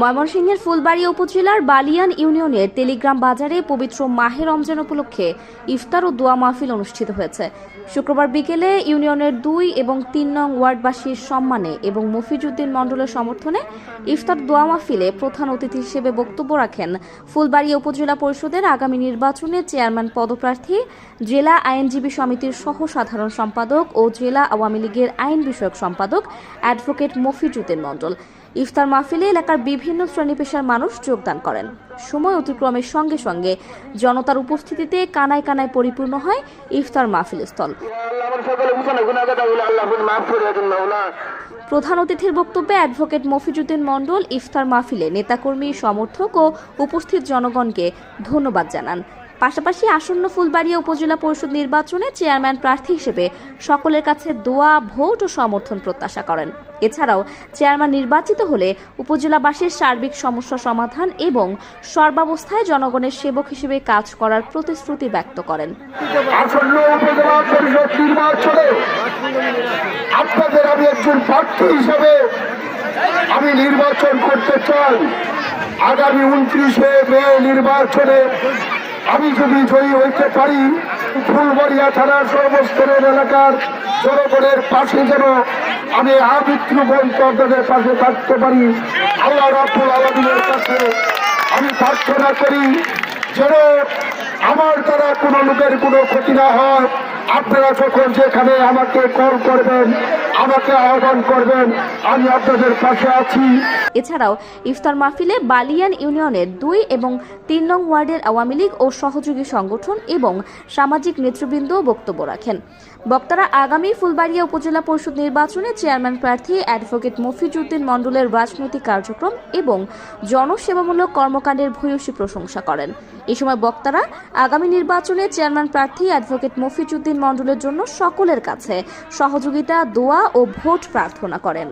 ময়মনসিংহের ফুলবাড়ি উপজেলার বালিয়ান ইউনিয়নের টেলিগ্রাম বাজারে পবিত্র মাহে রমজান উপলক্ষে ইফতার ও দোয়া মাহফিল অনুষ্ঠিত হয়েছে। শুক্রবার বিকেলে ইউনিয়নের দুই এবং তিন নং ওয়ার্ডবাসীর সম্মানে এবং মফিজউদ্দিন মণ্ডলের সমর্থনে ইফতার দোয়া মাহফিলে প্রধান অতিথি হিসেবে বক্তব্য রাখেন ফুলবাড়ি উপজেলা পরিষদের আগামী নির্বাচনে চেয়ারম্যান পদপ্রার্থী, জেলা আইনজীবী সমিতির সহ সাধারণ সম্পাদক ও জেলা আওয়ামী লীগের আইন বিষয়ক সম্পাদক অ্যাডভোকেট মফিজউদ্দিন মণ্ডল। ইফতার মাহফিলে এলাকার বিভিন্ন শ্রেণি পেশার মানুষ যোগদান করেন। সময় অতিক্রমের সঙ্গে সঙ্গে জনতার উপস্থিতিতে কানায় কানায় পরিপূর্ণ হয় ইফতার মাহফিল স্থল প্রধান অতিথির বক্তব্যে অ্যাডভোকেট মফিজুদ্দিন মণ্ডল ইফতার মাহফিলে নেতাকর্মী, সমর্থক ও উপস্থিত জনগণকে ধন্যবাদ জানান। পাশাপাশি আসন্ন ফুলবাড়িয়া উপজেলা পরিষদ নির্বাচনে চেয়ারম্যান প্রার্থী হিসেবে সকলের কাছে দোয়া, ভোট ও সমর্থন প্রত্যাশা করেন। এছাড়াও চেয়ারম্যান নির্বাচিত হলে উপজেলাবাসীর সার্বিক সমস্যা সমাধান এবং সর্বাবস্থায় জনগণের সেবক হিসেবে কাজ করার প্রতিশ্রুতি ব্যক্ত করেন। আসন্ন আপনাদের আমি একজন প্রার্থী হিসেবে আমি নির্বাচন করতে চাই। আগামী উনত্রিশে মে নির্বাচনে আমি যদি জয়ী হইতে পারি, ফুলবাড়িয়া থানার সর্বস্তরের এলাকার জনগণের পাশে যেন আমি আমৃত্যু পর্যন্ত আপনাদের পাশে থাকতে পারি, আল্লাহ রাব্বুল আলমিনের কাছে আমি প্রার্থনা করি যেন আমার দ্বারা কোনো লোকের কোনো ক্ষতি না হয়। আপনারা যখন যেখানে আমাকে কল করবেন আমাকে আহ্বান করবেন, আমি আপনাদের পাশে আছি। এছাড়াও, ইফতার মাহফিলে বালিয়ান ইউনিয়নের দুই এবং তিন নং ওয়ার্ডের আওয়ামী লীগ ও সহযোগী সংগঠন এবং সামাজিক নেতৃবৃন্দ বক্তব্য রাখেন। বক্তারা আগামী ফুলবাড়িয়া উপজেলা পরিষদ নির্বাচনে চেয়ারম্যান প্রার্থী অ্যাডভোকেট মফিজউদ্দিন মণ্ডলের রাজনৈতিক কার্যক্রম এবং জনসেবামূলক কর্মকাণ্ডের ভূয়সী প্রশংসা করেন। এ সময় বক্তারা আগামী নির্বাচনে চেয়ারম্যান প্রার্থী অ্যাডভোকেট মফিজউদ্দিন মণ্ডলের জন্য সকলের কাছে সহযোগিতা, দোয়া ও ভোট প্রার্থনা করেন।